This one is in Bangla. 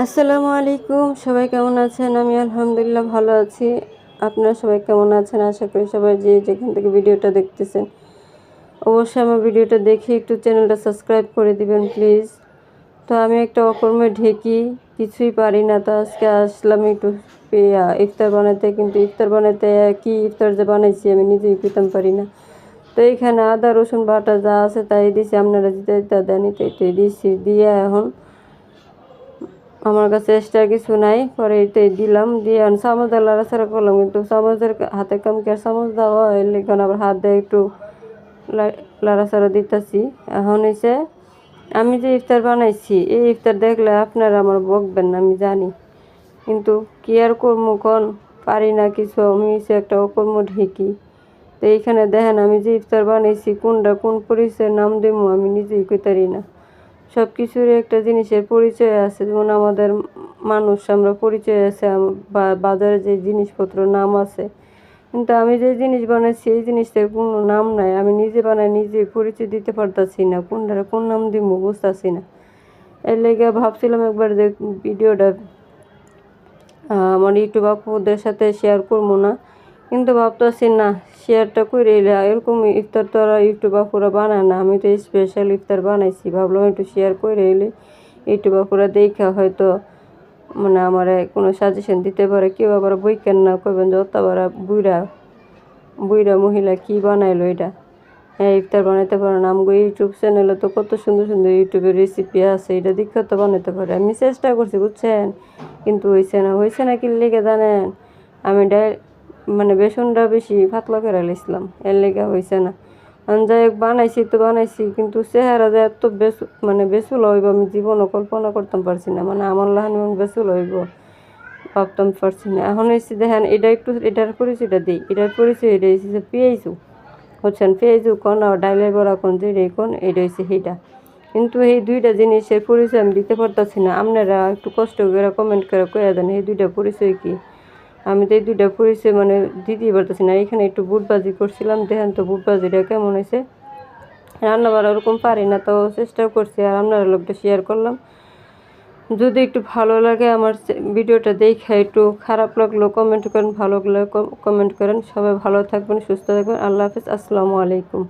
আসসালামু আলাইকুম, সবাই কেমন আছেন? আমি আলহামদুলিল্লাহ ভালো আছি। আপনারা সবাই কেমন আছেন? আশা করি সবাই যে যেখান থেকে ভিডিওটা দেখতেছেন, অবশ্যই আমার ভিডিওটা দেখে একটু চ্যানেলটা সাবস্ক্রাইব করে দিবেন, প্লিজ। তো আমি একটা অকর্মে ঢেকি, কিছুই পারি না। তো আজকে আসলাম একটু ইফতার বানাতে, কিন্তু ইফতার বানাতে কি ইফতার যে বানাইছি আমি নিজেই পেতাম পারি না। তো এইখানে আদা, রসুন বাটা যা আছে তাই দিছি, আপনারা যেটা দেন, এটাই দিছি। দিয়ে এখন আমার কাছে এক্সট্রা কিছু নাই, পরে এটাই দিলাম, দিয়ে আমি চামচ করলাম, কিন্তু চামচের হাতে কাম কি আর চামচ দেওয়া হয়? আবার হাত দিয়ে একটু লাড়াচাড়া দিতেছি। এখন হয়েছে আমি যে ইফতার বানাইছি, এই ইফতার দেখলে আপনারা আমার বকবেন না, আমি জানি। কিন্তু কি আর করব কোন? পারি না কিছু, আমি হচ্ছে একটা অকর্ম ঢেকি। তো এইখানে দেখেন আমি যে ইফতার বানাইছি, কোনটা কোন পরিচয়ের নাম দেবো আমি নিজেই কইতারি না। সব কিছুর একটা জিনিসের পরিচয় আছে। যেমন আমাদের মানুষ, আমরা পরিচয় আছে বা- বাজারে যে জিনিসপত্র নাম আছে। কিন্তু আমি যে জিনিস বানাইছি, এই জিনিসটার কোনো নাম নাই। আমি নিজে বানাই নিজে পরিচয় দিতে পারতাছি না। কোনটার কোন নাম দিব বুঝতেছি না। এর লেগে ভাবছিলাম একবার যে ভিডিওটা আমার ইউটিউব আপুদের সাথে শেয়ার করব না। কিন্তু ভাবতেছি না, শেয়ারটা করে এলে এরকম ইফতার তো আর ইউটিউব আপুরা বানায় না, আমি তো স্পেশাল ইফতার বানাইছি, ভাবলাম একটু শেয়ার করে এলে ইউটিউব আপুরা দেখা হয়তো মানে আমার কোনো সাজেশন দিতে পারে, কেউ আবার বই কেন না করবেন যত আবার বুইরা বুইরা মহিলা কি বানাইলো এটা? হ্যাঁ ইফতার বানাইতে পারে না, আমগো ইউটিউব চ্যানেলে তো কত সুন্দর সুন্দর ইউটিউবের রেসিপি আছে, এটা দেখে তো বানাইতে পারে, আমি চেষ্টা করছি, বুঝছেন? কিন্তু হয়েছে না হয়েছে না কি লেগে জানেন? আমি ডাই মানে বেসনটা বেশি পাতলা করে লিখলাম এর লেগে হয়েছে না। যাই হোক বানাইছি তো বানাইছি, কিন্তু চেহারা যে এত বেসু মানে বেসুল হইব আমি জীবনও কল্পনা করতাম পারছি না মানে আমার লাহানি বেসুল হইব, ভাবতাম পারছি না। এখন এসে দেখেন, এটা একটু, এটার পরিচয়টা দিই, এটার পরিচয় এটা হচ্ছে পেঁয়াজু। হচ্ছেন পেঁয়াজু, কোন, আর ডাইলের বড়া কোন যেটাই কোন, এটা হচ্ছে সেইটা। কিন্তু এই দুইটা জিনিসের পরিচয় আমি দিতে পারতাছি না। আপনারা একটু কষ্ট করে কমেন্ট করে কয়ে দেন, এই দুইটা পরিচয় কি? আমি তো এই দুইটা পরিচয় মানে দিতেই পারতেছি না। এখানে একটু বুটবাজি করছিলাম, দেখেন তো বুটবাজিটা কেমন হয়েছে। রান্না বাড়া ওরকম পারি না তো চেষ্টা করছি, আর আপনারা লোকটা শেয়ার করলাম। যদি একটু ভালো লাগে আমার ভিডিওটা দেখে একটু খারাপ লাগল কমেন্ট করেন, ভালো লাগলে কমেন্ট করেন। সবাই ভালো থাকবেন, সুস্থ থাকবেন। আল্লাহ হাফিজ, আসসালামু আলাইকুম।